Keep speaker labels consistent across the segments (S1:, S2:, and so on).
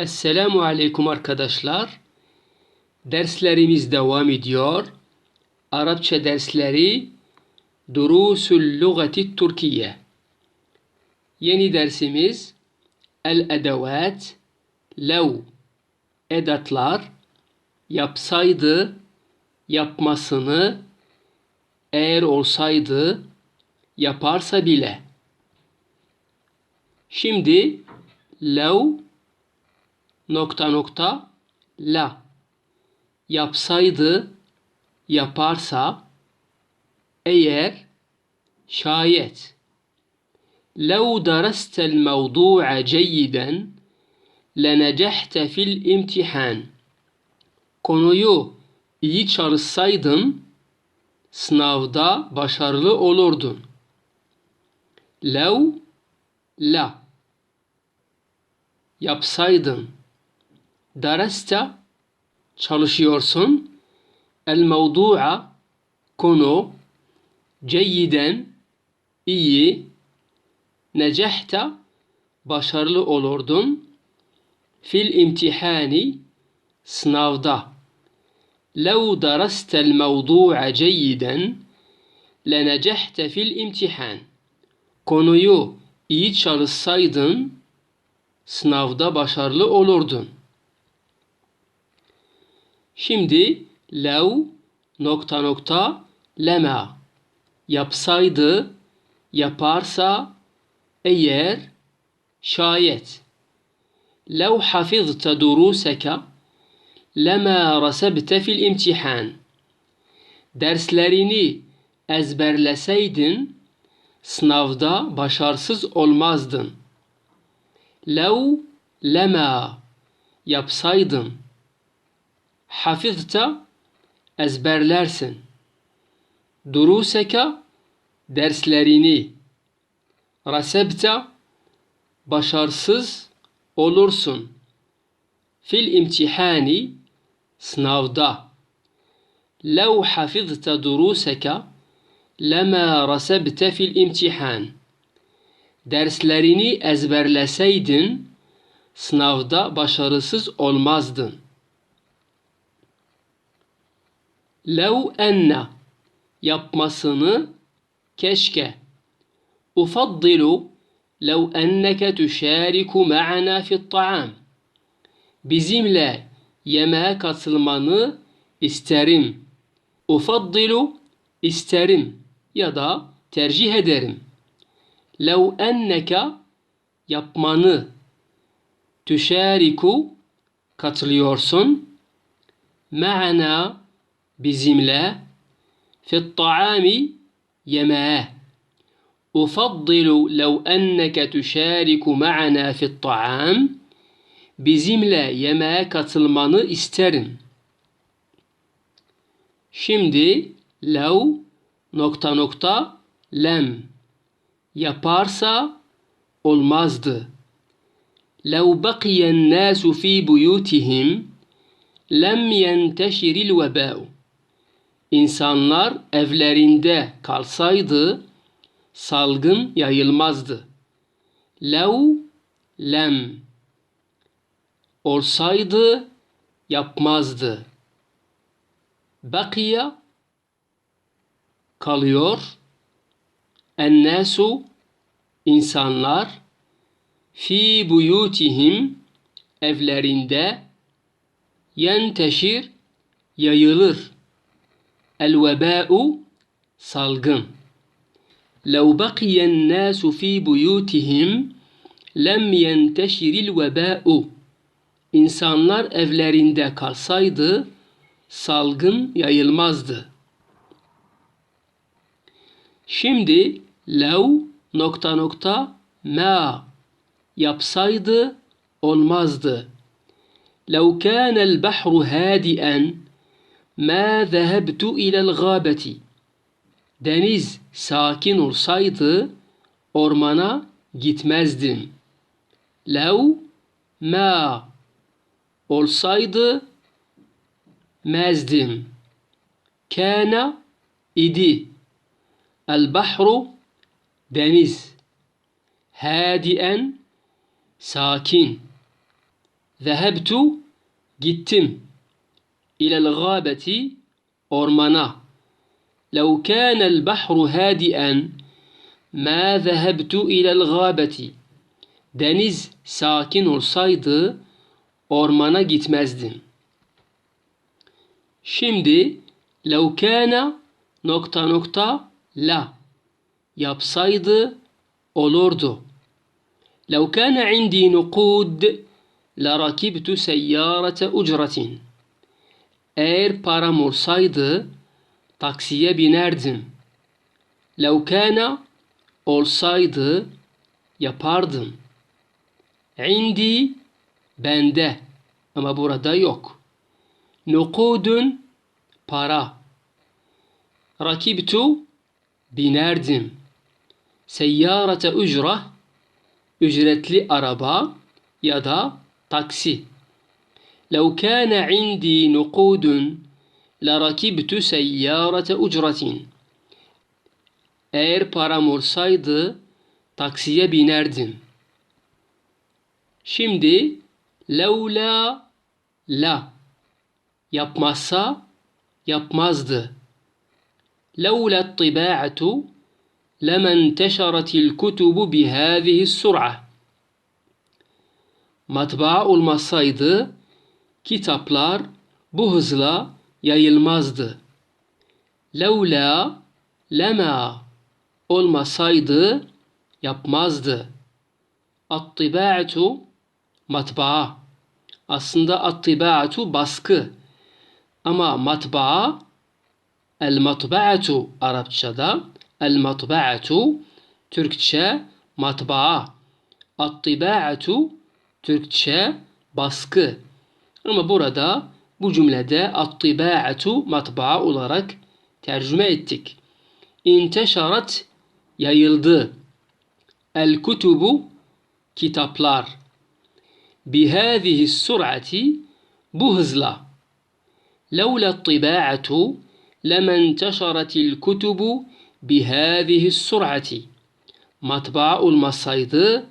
S1: Esselamu Aleyküm arkadaşlar. Derslerimiz devam ediyor. Arapça dersleri Durusul Lugati Türkiye. Yeni dersimiz El Edevat Lev Edatlar yapsaydı yapmasını eğer olsaydı yaparsa bile. Şimdi lev nokta nokta la yapsaydı yaparsa eğer şayet لو درست الموضوع جيدا لنجحت في الامتحان konuyu iyi çalışsaydın sınavda başarılı olurdun. Lev la yapsaydın Dereste çalışıyorsun. El mevdu'a konu ceyyiden iyi necehte başarılı olurdun. Fil imtihani sınavda. Lev darastel mevdu'a ceyyiden lenecehte fil imtihan. Konuyu iyi çalışsaydın sınavda başarılı olurdun. Şimdi lev nokta nokta lema yapsaydı yaparsa eğer şayet. Lev hafizte duruseka lema rasebte fil imtihan. Derslerini ezberleseydin sınavda başarısız olmazdın. Lev lema yapsaydın hafizta ezberlersin. Duruseka derslerini rasebta başarısız olursun. Fil imtihani sınavda. Lev hafizta duruseka lema rasebte fil imtihan. Derslerini ezberleseydin sınavda başarısız olmazdın. Lev enne yapmasını keşke. Ufaddilu lev enneke tüşariku ma'ana fi't ta'am. Bizimle yemeğe katılmanı isterim. Ufaddilu isterim ya da tercih ederim. Lev enneke yapmanı tüşariku katılıyorsun. Ma'ana بزملاء في الطعام يماء أفضل لو أنك تشارك معنا في الطعام بزملاء يماء كتلمان استرن. شمدي لو نقطة نقطة لم. يا بارسا المزد لو بقي الناس في بيوتهم لم ينتشر الوباء. İnsanlar evlerinde kalsaydı salgın yayılmazdı. Lev lem olsaydı yapmazdı. Bakiya kalıyor. Ennesu insanlar fi buyutihim evlerinde yenteşir yayılır. El vebâ'u salgın. لو بقي الناس في بيوتهم لم ينتشر الوباء İnsanlar evlerinde kalsaydı salgın yayılmazdı. Şimdi lev nokta nokta ma yapsaydı olmazdı. لو كان البحر هادئا ما ذهبت إلى الغابة Deniz sakin olsaydı ormana gitmezdim. Lev ma olsaydı mezdim. Kana idi. El bahru deniz. Hadien sakin. Zehebtu gittim. إلى الغابة أورمانا لو كان البحر هادئا ما ذهبت إلى الغابة Deniz sakin أورمانا جيت gitmezdim. Şimdi لو كان نقطة نقطة لا yapsaydı olurdu. لو كان عندي نقود لركبت سيارة أجرة Eğer param olsaydı taksiye binerdim. Levkana olsaydı yapardım. İndi bende ama burada yok. Nukudun para. Rakibtu binerdim. Seyyarete ücra ücretli araba ya da taksi. لو كان عندي نقود لركبت سيارة أجرة. Eğer param olsaydı taksiye binerdim. Şimdi levla la yapmazsa yapmazdı. لولا الطباعة لما انتشرت الكتب بهذه السرعة. Matbaa olmasaydı kitaplar bu hızla yayılmazdı. Levla lema olmasaydı yapmazdı. At-tiba'atu matbaa. Aslında at-tiba'atu baskı. Ama matbaa el matba'atu Arapçada el matba'atu Türkçe matbaa. At-tiba'atu Türkçe baskı. أما بوردا بو جملدة الطباعة مطبعة olarak ترجمة ettik. انتشرت يلد الكتب كتابلار بهذه السرعة بو لولا الطباعة لما انتشرت الكتب بهذه السرعة. مطبعة olmasaydı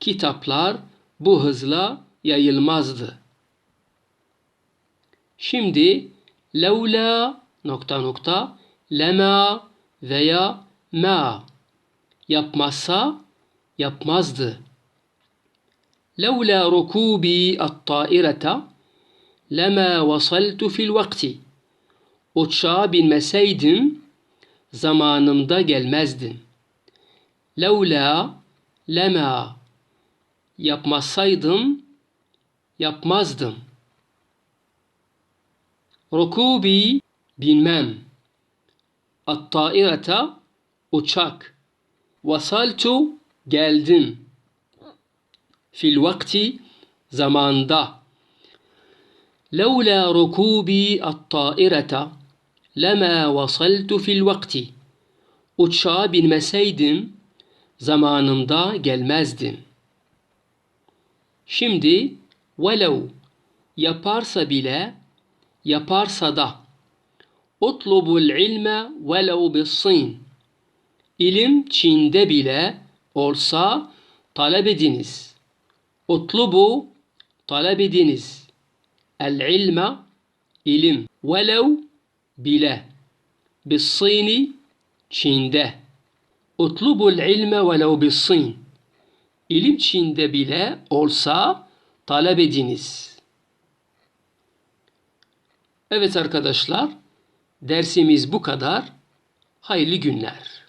S1: كتابلار bu hızla yayılmazdı. Şimdi levla nokta nokta lema veya ma yapmazsa yapmazdı. Levla rukubi at-tairete lema vasaltu fil vakti. Uçağa binmeseydim zamanımda gelmezdim. Levla lema yapmasaydım yapmazdım. ركوبي بنمام الطائرة أتشاك وصلت جالدن. في الوقت زمان دا لولا ركوبي الطائرة لما وصلت في الوقت. أتشا بنمسيدن زمان دا جلمازدن شمدي ولو يا بارسا بلا yaparsa da utlubul ilme velev bis-sin. İlim Çin'de bile olsa talep ediniz. Utlubu talep ediniz. El ilme ilim. Velev bile. Bis-sini Çin'de. Utlubul ilme velev bis-sin. İlim Çin'de bile olsa talep ediniz. Evet arkadaşlar, dersimiz bu kadar. Hayırlı günler.